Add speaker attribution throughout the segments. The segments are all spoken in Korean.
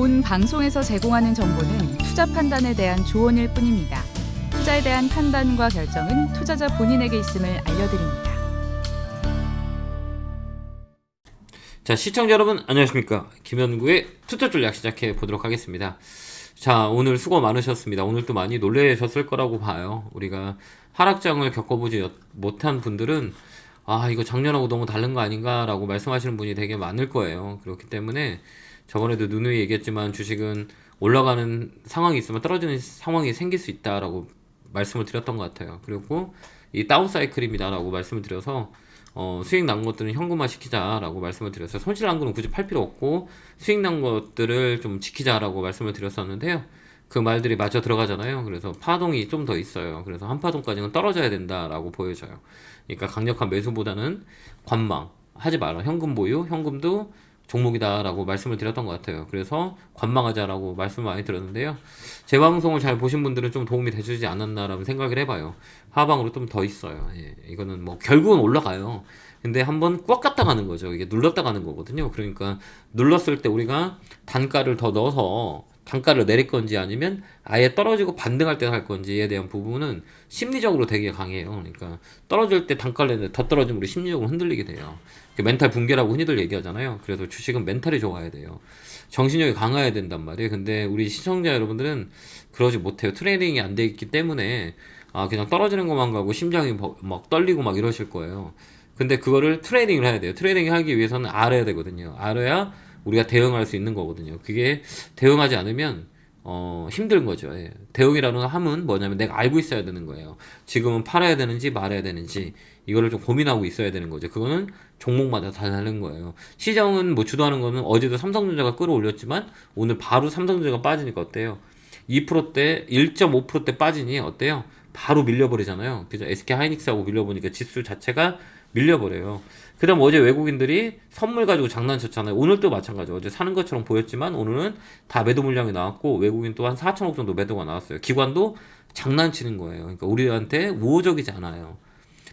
Speaker 1: 본 방송에서 제공하는 정보는 투자 판단에 대한 조언일 뿐입니다. 투자에 대한 판단과 결정은 투자자 본인에게 있음을 알려드립니다.
Speaker 2: 자, 시청자 여러분, 안녕하십니까. 김현구의 투자 전략 시작해 보도록 하겠습니다. 자, 오늘 수고 많으셨습니다. 오늘 또 많이 놀라셨을 거라고 봐요. 우리가 하락장을 겪어보지 못한 분들은 아, 이거 작년하고 너무 다른 거 아닌가라고 말씀하시는 분이 되게 많을 거예요. 그렇기 때문에 저번에도 누누이 얘기했지만 주식은 올라가는 상황이 있으면 떨어지는 상황이 생길 수 있다라고 말씀을 드렸던 것 같아요. 그리고 이 다운 사이클입니다라고 말씀을 드려서 어, 수익 난 것들은 현금화 시키자라고 말씀을 드렸어요. 손실 난 거는 굳이 팔 필요 없고 수익 난 것들을 좀 지키자라고 말씀을 드렸었는데요. 그 말들이 맞아 들어가잖아요. 그래서 파동이 좀 더 있어요. 그래서 한 파동까지는 떨어져야 된다라고 보여져요. 그러니까 강력한 매수보다는 관망 하지 마라. 현금 보유, 현금도 종목이다라고 말씀을 드렸던 것 같아요. 그래서 관망하자라고 말씀을 많이 드렸는데요. 제 방송을 잘 보신 분들은 좀 도움이 되주지 않았나라는 생각을 해봐요. 하방으로 좀 더 있어요. 예, 이거는 뭐 결국은 올라가요. 근데 한번 꽉 갔다 가는 거죠. 이게 눌렀다 가는 거거든요. 그러니까 눌렀을 때 우리가 단가를 더 넣어서 단가를 내릴 건지 아니면 아예 떨어지고 반등할 때할 건지에 대한 부분은 심리적으로 되게 강해요. 그러니까 떨어질 때 단가를 내는데 더 떨어지면 우리 심리적으로 흔들리게 돼요. 그 멘탈 붕괴라고 흔히들 얘기하잖아요. 그래서 주식은 멘탈이 좋아야 돼요. 정신력이 강해야 된단 말이에요. 근데 우리 시청자 여러분들은 그러지 못해요. 트레이닝이 안 돼 있기 때문에 아 그냥 떨어지는 것만 가고 심장이 막 떨리고 막 이러실 거예요. 근데 그거를 트레이닝을 해야 돼요. 트레이닝 하기 위해서는 알아야 되거든요. 알아야 우리가 대응할 수 있는 거거든요. 그게 대응하지 않으면 어, 힘든 거죠. 예. 대응이라는 함은 뭐냐면 내가 알고 있어야 되는 거예요. 지금은 팔아야 되는지 말아야 되는지 이거를 좀 고민하고 있어야 되는 거죠. 그거는 종목마다 다 다른 거예요. 시장은 뭐 주도하는 거는 어제도 삼성전자가 끌어올렸지만 오늘 바로 삼성전자가 빠지니까 어때요? 2%대, 1.5%대 빠지니 어때요? 바로 밀려버리잖아요. 그죠? SK 하이닉스하고 밀려보니까 지수 자체가 밀려버려요. 그 다음 어제 외국인들이 선물 가지고 장난쳤잖아요. 오늘도 마찬가지. 어제 사는 것처럼 보였지만 오늘은 다 매도 물량이 나왔고 외국인 또 한 4천억 정도 매도가 나왔어요. 기관도 장난치는 거예요. 그러니까 우리한테 우호적이지 않아요.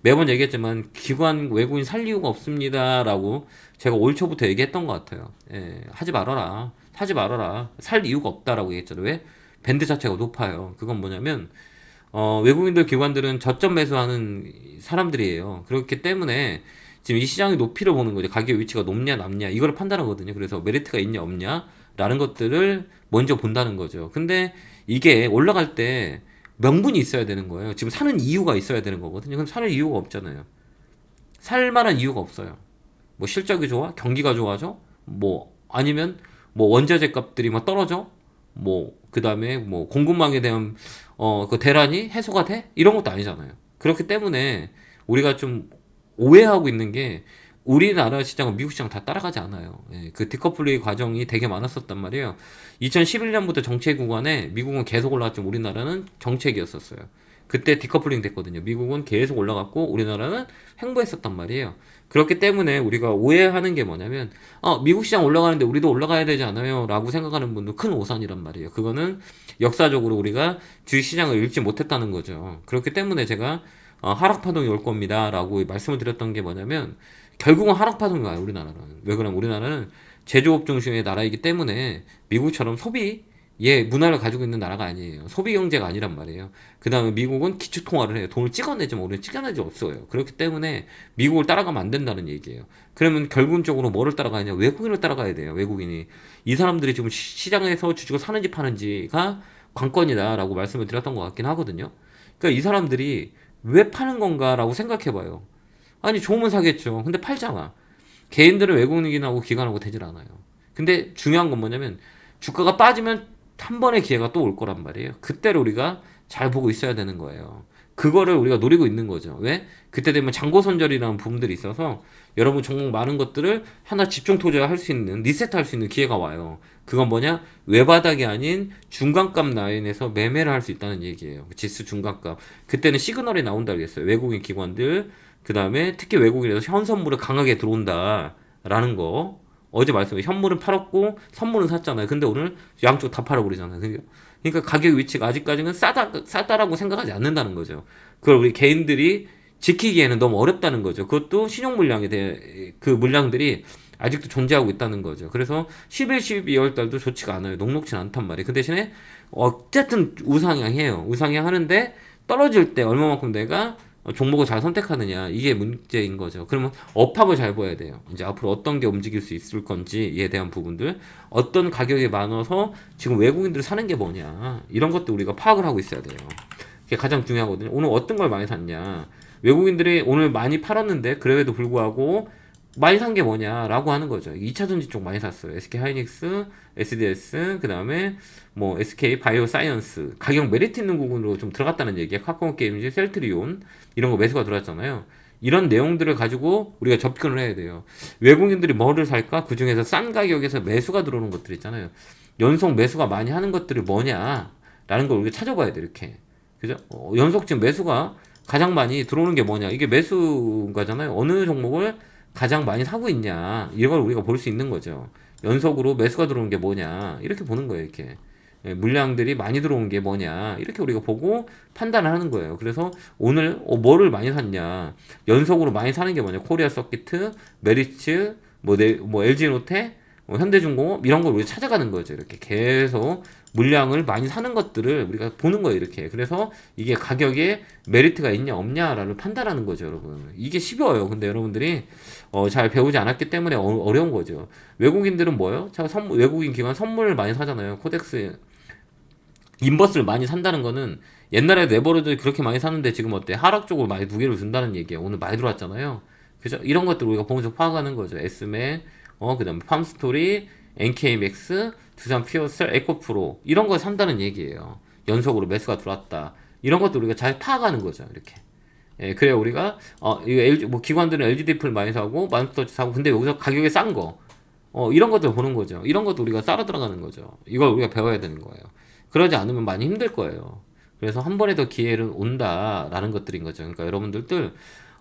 Speaker 2: 매번 얘기했지만 기관 외국인 살 이유가 없습니다라고 제가 올 초부터 얘기했던 것 같아요. 예, 하지 말아라. 사지 말아라. 살 이유가 없다라고 얘기했잖아요. 왜? 밴드 자체가 높아요. 그건 뭐냐면 어, 외국인들 기관들은 저점 매수하는 사람들이에요. 그렇기 때문에 지금 이 시장의 높이를 보는 거죠. 가격 위치가 높냐 낮냐 이걸 판단하거든요. 그래서 메리트가 있냐 없냐 라는 것들을 먼저 본다는 거죠. 근데 이게 올라갈 때 명분이 있어야 되는 거예요. 지금 사는 이유가 있어야 되는 거거든요. 그럼 사는 이유가 없잖아요. 살 만한 이유가 없어요. 뭐 실적이 좋아? 경기가 좋아져? 뭐 아니면 뭐 원자재 값들이 막 떨어져? 뭐 그다음에 뭐 공급망에 대한 어 그 대란이 해소가 돼? 이런 것도 아니잖아요. 그렇기 때문에 우리가 좀 오해하고 있는 게 우리나라 시장은 미국 시장 다 따라가지 않아요. 예, 그 디커플링 과정이 되게 많았었단 말이에요. 2011년부터 정책 구간에 미국은 계속 올라갔지만 우리나라는 정책이었었어요. 그때 디커플링 됐거든요. 미국은 계속 올라갔고 우리나라는 횡보했었단 말이에요. 그렇기 때문에 우리가 오해하는 게 뭐냐면 어, 미국 시장 올라가는데 우리도 올라가야 되지 않아요? 라고 생각하는 분도 큰 오산이란 말이에요. 그거는 역사적으로 우리가 주식 시장을 읽지 못했다는 거죠. 그렇기 때문에 제가 어, 하락 파동이 올 겁니다라고 말씀을 드렸던 게 뭐냐면 결국은 하락 파동이 와요 우리나라는. 왜 그러면 우리나라는 제조업 중심의 나라이기 때문에 미국처럼 소비 예 문화를 가지고 있는 나라가 아니에요. 소비 경제가 아니란 말이에요. 그 다음에 미국은 기축 통화를 해요. 돈을 찍어내지만 우리는 찍어내지 없어요. 그렇기 때문에 미국을 따라가면 안 된다는 얘기예요. 그러면 결국적으로 뭐를 따라가냐? 외국인을 따라가야 돼요 외국인이. 이 사람들이 지금 시장에서 주식을 사는지 파는지가 관건이다라고 말씀을 드렸던 것 같긴 하거든요. 그러니까 이 사람들이 왜 파는 건가라고 생각해 봐요. 아니, 좋으면 사겠죠. 근데 팔잖아. 개인들은 외국인하고 기관하고 되질 않아요. 근데 중요한 건 뭐냐면 주가가 빠지면 한 번의 기회가 또 올 거란 말이에요. 그때를 우리가 잘 보고 있어야 되는 거예요. 그거를 우리가 노리고 있는 거죠. 왜? 그때 되면 장고선절이라는 부분들이 있어서 여러분 종목 많은 것들을 하나 집중 투자할 수 있는 리셋 할 수 있는 기회가 와요. 그건 뭐냐? 외바닥이 아닌 중간값 라인에서 매매를 할 수 있다는 얘기예요. 지수 중간값. 그때는 시그널이 나온다 그랬어요. 외국인 기관들. 그 다음에 특히 외국인에서 현선물을 강하게 들어온다라는 거. 어제 말씀해 현물은 팔았고 선물은 샀잖아요. 근데 오늘 양쪽 다 팔아버리잖아요. 그러니까 가격 위치가 아직까지는 싸다 싸다라고 생각하지 않는다는 거죠. 그걸 우리 개인들이 지키기에는 너무 어렵다는 거죠. 그것도 신용 물량에 대해 그 물량들이 아직도 존재하고 있다는 거죠. 그래서 11, 12월 달도 좋지가 않아요. 녹록진 않단 말이에요. 그 대신에 어쨌든 우상향해요. 우상향 하는데 떨어질 때 얼마만큼 내가 종목을 잘 선택하느냐 이게 문제인 거죠. 그러면 업합을 잘 봐야 돼요. 이제 앞으로 어떤 게 움직일 수 있을 건지에 대한 부분들, 어떤 가격에 많아서 지금 외국인들이 사는 게 뭐냐 이런 것도 우리가 파악을 하고 있어야 돼요. 그게 가장 중요하거든요. 오늘 어떤 걸 많이 샀냐? 외국인들이 오늘 많이 팔았는데 그래도 불구하고 많이 산 게 뭐냐라고 하는 거죠. 2차 전지 쪽 많이 샀어요. SK 하이닉스, SDS, 그 다음에 뭐 SK 바이오 사이언스 가격 메리트 있는 부분으로 좀 들어갔다는 얘기야. 카카오 게임즈, 셀트리온 이런 거 매수가 들어왔잖아요. 이런 내용들을 가지고 우리가 접근을 해야 돼요. 외국인들이 뭐를 살까? 그 중에서 싼 가격에서 매수가 들어오는 것들 있잖아요. 연속 매수가 많이 하는 것들이 뭐냐라는 걸 우리가 찾아봐야 돼 이렇게. 그죠? 어, 연속 지금 매수가 가장 많이 들어오는 게 뭐냐? 이게 매수가잖아요. 어느 종목을 가장 많이 사고 있냐? 이걸 우리가 볼 수 있는 거죠. 연속으로 매수가 들어오는 게 뭐냐? 이렇게 보는 거예요, 이렇게. 예, 물량들이 많이 들어온 게 뭐냐? 이렇게 우리가 보고 판단을 하는 거예요. 그래서 오늘 어, 뭐를 많이 샀냐? 연속으로 많이 사는 게 뭐냐? 코리아 서키트, 메리츠, 뭐, 네, 뭐 LG노테, 뭐 현대중공업 이런 걸 우리가 찾아가는 거죠. 이렇게 계속 물량을 많이 사는 것들을 우리가 보는 거예요. 이렇게. 그래서 이게 가격에 메리트가 있냐 없냐를 판단하는 거죠, 여러분. 이게 쉽어요. 근데 여러분들이 어, 잘 배우지 않았기 때문에 어, 려운 거죠. 외국인들은 뭐예요? 자, 선물, 외국인 기관 선물을 많이 사잖아요. 코덱스 인버스를 많이 산다는 거는 옛날에 네버로드 그렇게 많이 사는데 지금 어때? 하락 쪽으로 많이 무게를 준다는 얘기예요. 오늘 많이 들어왔잖아요. 그죠? 이런 것들 우리가 보면서 파악하는 거죠. 에스메, 어, 그 다음에 팜스토리, NK맥스, 두산 피어셀, 에코프로 이런 거 산다는 얘기예요. 연속으로 매수가 들어왔다. 이런 것도 우리가 잘 파악하는 거죠. 이렇게. 예, 그래야 우리가 어, 이 LG 뭐 기관들은 LG디플 많이 사고 만스터치 사고 근데 여기서 가격이 싼 거. 어, 이런 것들 보는 거죠. 이런 것도 우리가 따라 들어가는 거죠. 이걸 우리가 배워야 되는 거예요. 그러지 않으면 많이 힘들 거예요. 그래서 한 번에 더 기회를 온다라는 것들인 거죠. 그러니까 여러분들들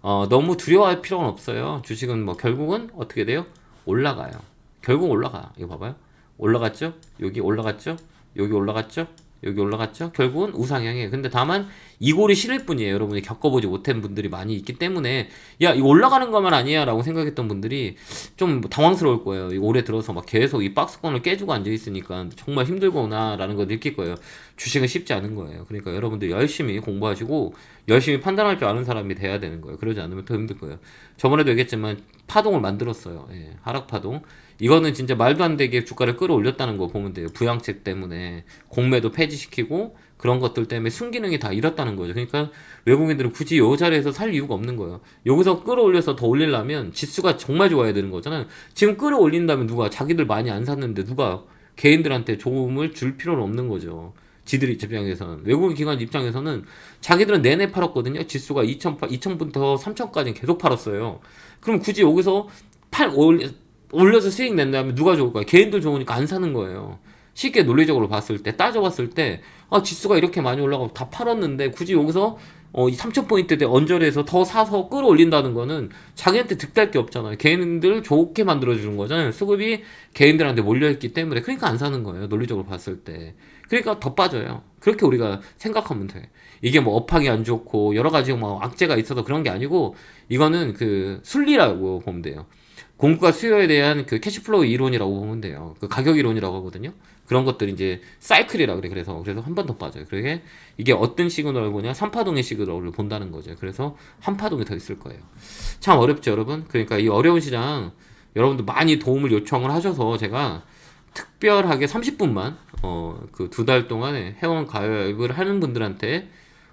Speaker 2: 어, 너무 두려워할 필요는 없어요. 주식은 뭐 결국은 어떻게 돼요? 올라가요. 결국 올라가. 이거 봐봐요. 올라갔죠? 여기 올라갔죠? 여기 올라갔죠? 여기 올라갔죠? 결국은 우상향이에요. 근데 다만 이골이 싫을 뿐이에요. 여러분이 겪어보지 못한 분들이 많이 있기 때문에 야 이거 올라가는 것만 아니야 라고 생각했던 분들이 좀 당황스러울 거예요. 이 올해 들어서 막 계속 이 박스권을 깨주고 앉아 있으니까 정말 힘들구나 라는 걸 느낄 거예요. 주식은 쉽지 않은 거예요. 그러니까 여러분들 열심히 공부하시고 열심히 판단할 줄 아는 사람이 돼야 되는 거예요. 그러지 않으면 더 힘들 거예요. 저번에도 얘기했지만 파동을 만들었어요. 예, 하락 파동. 이거는 진짜 말도 안 되게 주가를 끌어올렸다는 거 보면 돼요. 부양책 때문에 공매도 폐지시키고 그런 것들 때문에 순기능이 다 잃었다는 거죠. 그러니까 외국인들은 굳이 요 자리에서 살 이유가 없는 거예요. 여기서 끌어올려서 더 올리려면 지수가 정말 좋아야 되는 거잖아요. 지금 끌어올린다면 누가 자기들 많이 안 샀는데 누가 개인들한테 도움을 줄 필요는 없는 거죠. 지들이 입장에서는 외국인 기관 입장에서는 자기들은 내내 팔았거든요. 지수가 2천 2천부터 3천까지 계속 팔았어요. 그럼 굳이 여기서 팔 올려 올려서 수익 낸다면 누가 좋을 거야? 개인들 좋으니까 안 사는 거예요. 쉽게 논리적으로 봤을 때 따져봤을 때 아, 지수가 이렇게 많이 올라가고 다 팔았는데 굳이 여기서 어, 이 3,000포인트대 언저리에서 더 사서 끌어올린다는 거는 자기한테 득달 게 없잖아요. 개인들 좋게 만들어주는 거잖아요. 수급이 개인들한테 몰려있기 때문에. 그러니까 안 사는 거예요. 논리적으로 봤을 때. 그러니까 더 빠져요. 그렇게 우리가 생각하면 돼. 이게 뭐 업황이 안 좋고 여러 가지 뭐 악재가 있어서 그런 게 아니고 이거는 그 순리라고 보면 돼요. 공급과 수요에 대한 그 캐시플로우 이론이라고 보면 돼요. 그 가격 이론이라고 하거든요. 그런 것들이 이제 사이클이라 그래. 그래서 그래서 한 번 더 빠져요. 그게 이게 어떤 시그널을 보냐? 3파동의 시그널을 본다는 거죠. 그래서 한 파동이 더 있을 거예요. 참 어렵죠, 여러분. 그러니까 이 어려운 시장 여러분들 많이 도움을 요청을 하셔서 제가 특별하게 30분만 어 그 두 달 동안에 회원 가입을 하는 분들한테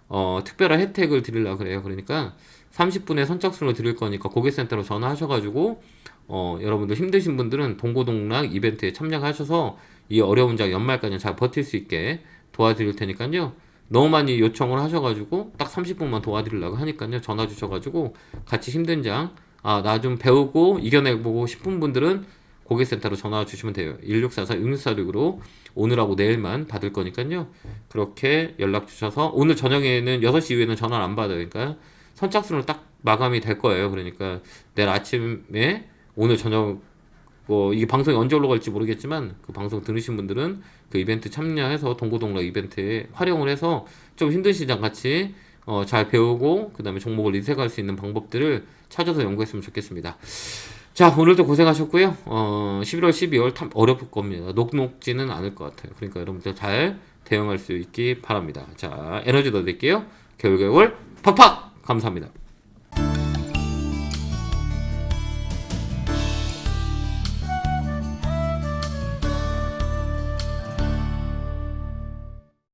Speaker 2: 어 특별한 혜택을 드리려고 그래요. 그러니까 30분의 선착순을 드릴 거니까 고객센터로 전화하셔가지고 어, 여러분들 힘드신 분들은 동고동락 이벤트에 참여하셔서 이 어려운 장 연말까지 잘 버틸 수 있게 도와드릴 테니까요. 너무 많이 요청을 하셔가지고 딱 30분만 도와드리려고 하니까요. 전화 주셔가지고 같이 힘든 장, 아, 나 좀 배우고 이겨내보고 싶은 분들은 고객센터로 전화 주시면 돼요. 1644-6646으로 오늘하고 내일만 받을 거니까요. 그렇게 연락 주셔서 오늘 저녁에는 6시 이후에는 전화를 안. 그러니까 선착순으로 딱 마감이 될 거예요. 그러니까 내일 아침에 오늘 저녁 뭐 이게 방송이 언제 올라갈지 모르겠지만 그 방송 들으신 분들은 그 이벤트 참여해서 동고동락 이벤트에 활용을 해서 좀 힘든 시장 같이 어, 잘 배우고 그 다음에 종목을 리색할 수 있는 방법들을 찾아서 연구했으면 좋겠습니다. 자, 오늘도 고생하셨고요. 어, 11월, 12월 참 어렵을 겁니다. 녹록지는 않을 것 같아요. 그러니까 여러분들 잘 대응할 수 있기 바랍니다. 자, 에너지 더 드릴게요. 겨울겨울 팍팍! 감사합니다.